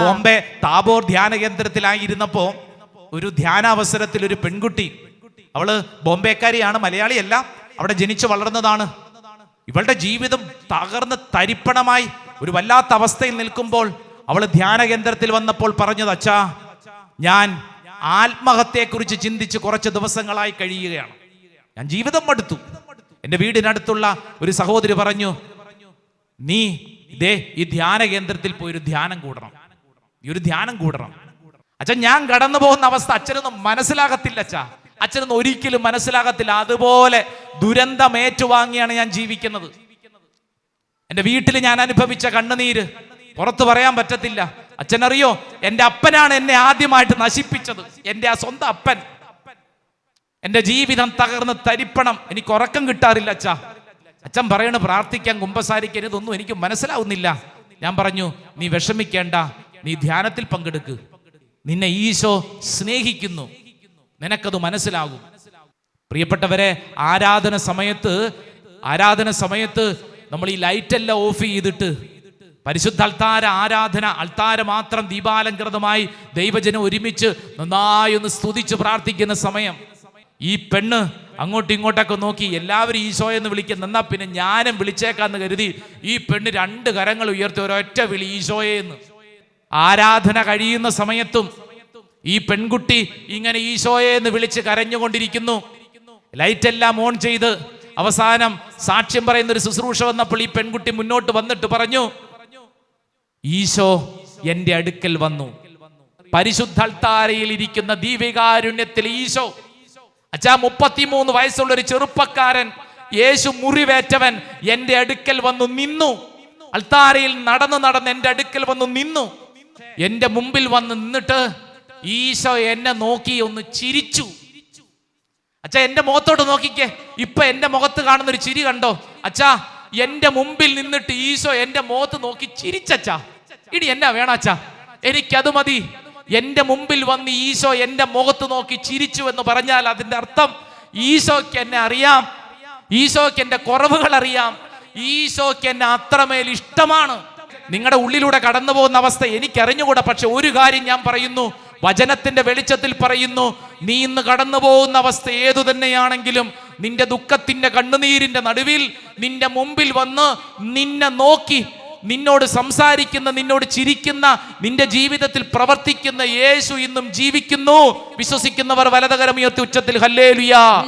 ബോംബെ താബോർ ധ്യാന കേന്ദ്രത്തിലായിരുന്നപ്പോ ഒരു ധ്യാനാവസരത്തിൽ ഒരു പെൺകുട്ടി അവൾ ബോംബെക്കാരിയാണ് മലയാളിയല്ല അവിടെ ജനിച്ചു വളർന്നതാണ്. ഇവളുടെ ജീവിതം തകർന്ന് തരിപ്പണമായി ഒരു വല്ലാത്ത അവസ്ഥയിൽ നിൽക്കുമ്പോൾ അവൾ ധ്യാന കേന്ദ്രത്തിൽ വന്നപ്പോൾ പറഞ്ഞത് അച്ഛാ ഞാൻ ആത്മഹത്യയെക്കുറിച്ച് ചിന്തിച്ച് കുറച്ച് ദിവസങ്ങളായി കഴിയുകയാണ്. ഞാൻ ജീവിതം മടുത്തു. എന്റെ വീടിനടുത്തുള്ള ഒരു സഹോദരി പറഞ്ഞു നീ ഇതേ ഈ ധ്യാന കേന്ദ്രത്തിൽ പോയി ഒരു ധ്യാനം കൂടണം. ഈ ഒരു ധ്യാനം കൂടണം. അച്ഛൻ ഞാൻ കടന്നു പോകുന്ന അവസ്ഥ അച്ഛനൊന്നും മനസ്സിലാകത്തില്ല അച്ഛാ. അച്ഛനൊന്നും ഒരിക്കലും മനസ്സിലാകത്തില്ല. അതുപോലെ ദുരന്തം ഏറ്റുവാങ്ങിയാണ് ഞാൻ ജീവിക്കുന്നത്. എന്റെ വീട്ടിൽ ഞാൻ അനുഭവിച്ച കണ്ണുനീര് പുറത്തു പറയാൻ പറ്റത്തില്ല. അച്ഛനറിയോ എന്റെ അപ്പനാണ് എന്നെ ആദ്യമായിട്ട് നശിപ്പിച്ചത്. എന്റെ ആ സ്വന്തം അപ്പൻ. എന്റെ ജീവിതം തകർന്ന് തരിപ്പണം. എനിക്ക് ഉറക്കം കിട്ടാറില്ല അച്ഛാ. അച്ഛൻ പറയണ പ്രാർത്ഥിക്കാൻ കുമ്പസാരിക്കരുതൊന്നും എനിക്ക് മനസ്സിലാവുന്നില്ല. ഞാൻ പറഞ്ഞു നീ വിഷമിക്കേണ്ട. നീ ധ്യാനത്തിൽ പങ്കെടുക്ക്. നിന്നെ ഈശോ സ്നേഹിക്കുന്നു. നിനക്കത് മനസ്സിലാകും. പ്രിയപ്പെട്ടവരെ ആരാധന സമയത്ത് ആരാധന സമയത്ത് നമ്മൾ ഈ ലൈറ്റ് എല്ലാം ഓഫ് ചെയ്തിട്ട് പരിശുദ്ധ അൾത്താര ആരാധന അൾത്താര മാത്രം ദീപാലങ്കൃതമായി ദൈവജനം ഒരുമിച്ച് നന്നായി ഒന്ന് സ്തുതിച്ച് പ്രാർത്ഥിക്കുന്ന സമയം. ഈ പെണ്ണ് അങ്ങോട്ടും ഇങ്ങോട്ടൊക്കെ നോക്കി എല്ലാവരും ഈശോ എന്ന് വിളിക്കുന്ന എന്നാ പിന്നെ ഞാനും വിളിച്ചേക്കാന്ന് കരുതി ഈ പെണ്ണ് രണ്ട് കരങ്ങൾ ഉയർത്തി ഒരൊറ്റ വിളി ഈശോയെ എന്ന്. ആരാധന കഴിയുന്ന സമയത്തും ഈ പെൺകുട്ടി ഇങ്ങനെ ഈശോയെ എന്ന് വിളിച്ച് കരഞ്ഞുകൊണ്ടിരിക്കുന്നു. ലൈറ്റ് എല്ലാം ഓൺ ചെയ്ത് അവസാനം സാക്ഷ്യം പറയുന്ന ഒരു ശുശ്രൂഷ വന്നപ്പോൾ ഈ പെൺകുട്ടി മുന്നോട്ട് വന്നിട്ട് പറഞ്ഞു ഈശോ എന്റെ അടുക്കൽ വന്നു. പരിശുദ്ധ അൾത്താരയിൽ ഇരിക്കുന്ന ദീപികാരുണ്യത്തിൽ ഈശോ. അച്ഛാ മുപ്പത്തിമൂന്ന് വയസ്സുള്ള ഒരു ചെറുപ്പക്കാരൻ യേശു മുറിവേറ്റവൻ എന്റെ അടുക്കൽ വന്നു നിന്നു. അൽത്താരയിൽ നടന്നു നടന്ന് എന്റെ അടുക്കൽ വന്നു നിന്നു. എന്റെ മുമ്പിൽ വന്ന് നിന്നിട്ട് ഈശോ എന്നെ നോക്കി ഒന്ന് ചിരിച്ചു. അച്ഛാ എന്റെ മുഖത്തോട്ട് നോക്കിക്കേ. ഇപ്പൊ എന്റെ മുഖത്ത് കാണുന്ന ഒരു ചിരി കണ്ടോ? അച്ഛാ എന്റെ മുമ്പിൽ നിന്നിട്ട് ഈശോ എന്റെ മുഖത്ത് നോക്കി ചിരിച്ചച്ചാ ഇടി എന്നാ വേണം അച്ഛാ? എനിക്കത് മതി. എന്റെ മുമ്പിൽ വന്ന് ഈശോ എന്റെ മുഖത്ത് നോക്കി ചിരിച്ചു എന്ന് പറഞ്ഞാൽ അതിന്റെ അർത്ഥം ഈശോയ്ക്ക് എന്നെ അറിയാം. ഈശോയ്ക്ക് എന്റെ കുറവുകൾ അറിയാം. ഈശോയ്ക്ക് എന്നെ അത്രമേൽ ഇഷ്ടമാണ്. നിങ്ങളുടെ ഉള്ളിലൂടെ കടന്നു പോകുന്ന അവസ്ഥ എനിക്കറിഞ്ഞുകൂടാ പക്ഷെ ഒരു കാര്യം ഞാൻ പറയുന്നു വചനത്തിന്റെ വെളിച്ചത്തിൽ പറയുന്നു നീ ഇന്ന് കടന്നു പോകുന്ന അവസ്ഥ ഏതു തന്നെയാണെങ്കിലും നിന്റെ ദുഃഖത്തിന്റെ കണ്ണുനീരിന്റെ നടുവിൽ നിന്റെ മുമ്പിൽ വന്ന് നിന്നെ നോക്കി നിന്നോട് സംസാരിക്കുന്ന നിന്നോട് ചിരിക്കുന്ന നിന്റെ ജീവിതത്തിൽ പ്രവർത്തിക്കുന്ന യേശു ഇന്നും ജീവിക്കുന്നു. വിശ്വസിക്കുന്നവർ വലതകരമുയർത്തി ഉച്ചത്തിൽ ഹല്ലേലുയാ.